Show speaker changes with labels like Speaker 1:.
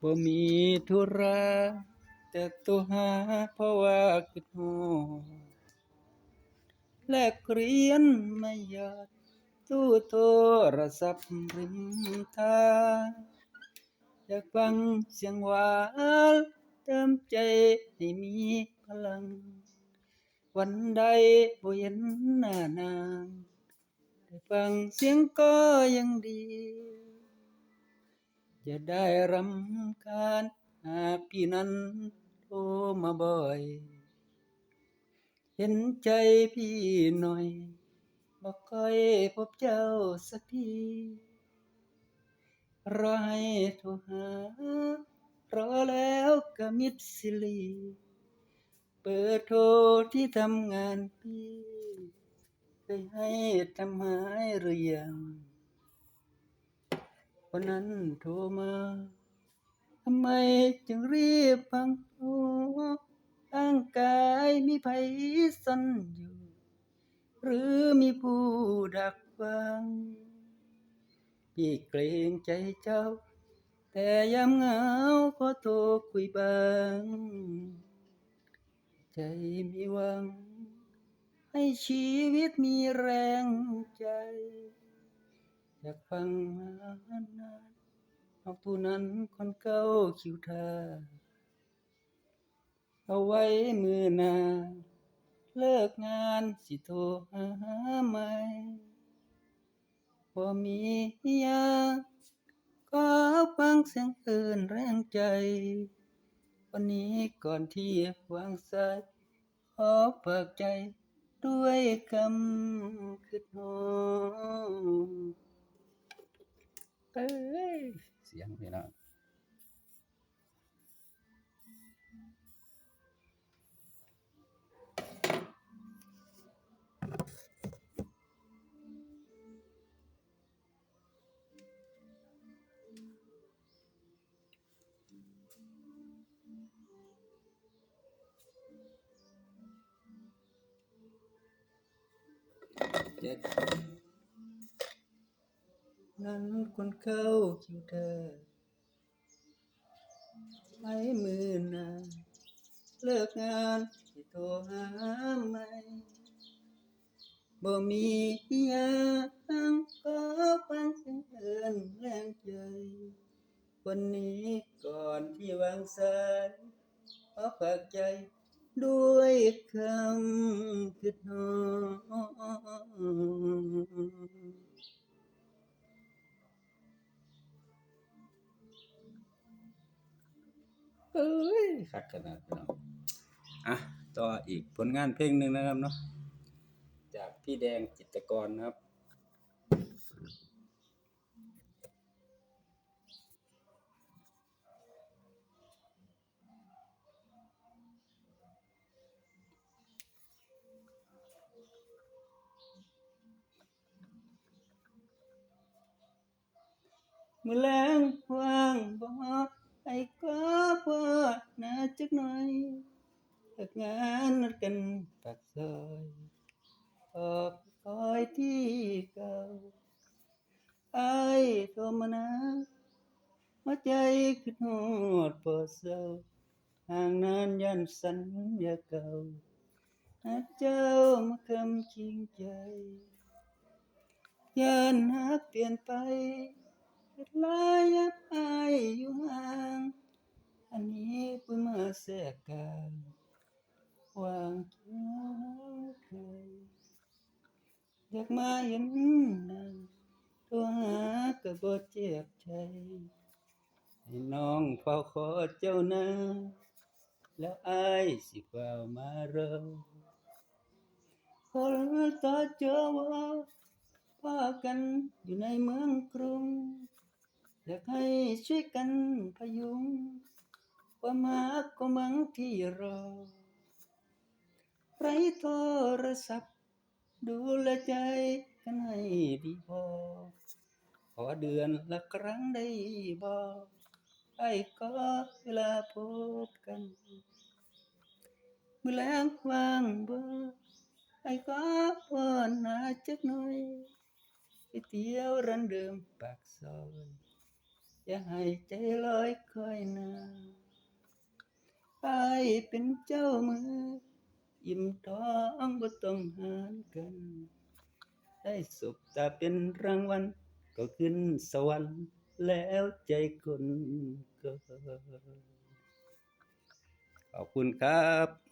Speaker 1: บ่มีธุระแต่ตัวหาเพราะว่าคิดฮอแลกเรียนไม่หยอดตู้โทรศัพท์ริมทางอยากฟังเสียงหวานเติมใจให้มีพลัง วันใดบ่เห็นหน้านางได้ฟังเสียงก็ยังดี จะได้รำคาญหากพี่นั้นโทรมาบ่อย เห็นใจพี่หน่อยบ่ค่อยพบเจ้าสักทีรอให้โทรหารอแล้วก็มิดสิลีเปิดโทรที่ทำงานพี่เคยให้ทำหายหรือยัง วันนั้นโทรมาทำไมจึงรีบพังโทรร่างกายมีภัยซ่อนอยู่ หรือมีผู้ดักฟัง พี่เกรงใจเจ้า แต่ยามเหงาขอโทรคุยบ้าง ใจมีหวัง ให้ชีวิตมีแรงใจ อยากฟังมานานนอกทูนั้นคนเก่าคิวทาเอาไว้มือนา เลิกงานสิโทรหาใหม่บ่มียังก็ฟังเสียงเอิ้นแรงใจ วันนี้ก่อนที่วางสายขอฝากใจด้วยคำคิดฮอ เอ้ยเสียงพี่น้องเจ็ด นั้นคนเข้าคิวเธอไว้มือนาเลิกงานสิโทรหาใหม่บ่มีอิหยังก็ฟังเสียงเอิ้นแรงใจวันนี้ก่อนที่วางสายขอฝากใจด้วยคำคิดฮอ เอ้ยคักขนาดพี่น้องอะต่ออีกผลงานเพลงหนึ่งนะครับเนาะจากพี่แดงจิตกรนะครับมือแรงว่ จักหน่อยเลิกงานนัดกันปากซอยออกคอยที่เก่าไอ้โทรมานะหัวใจคิดฮอดบ่เศร้าห่างนานยันสัญญาเก่าหากเจ้ามาคำจริงใจยันหักเปลี่ยนไปเฮ็ดลายยับอายอยู่ เพิ่งมาแทรกกลางวางเคยอยากมาเห็นหน้าโทรหาก็บ่เจ็บใจให้น้องเฝ้าขอเจ้านาแล้วอายสิเฝ้ามาเร็วคนต่อเจอว่าพากันอยู่ในเมืองกรุง อยากให้ช่วยกันพยุง ความรักก็มังที่รอ ไรโทรศัพท์ ดูแลใจกันให้ดีพอ ขอเดือนละครั้งได้บ่ไอ้ก็เวลาพบกันเมื่อแรงว่างบ่ไอ้ก็พอหนาจักหน่อยไปเที่ยวร้านเดิมปากซอยอย่าให้ใจลอยคอยน เป็นเจ้ามือ ยิ้มท้องบ่ต้องหารกัน ได้สบตาเป็นรางวัลก็ขึ้นสวรรค์แล้วใจคนก็ขอบคุณครับ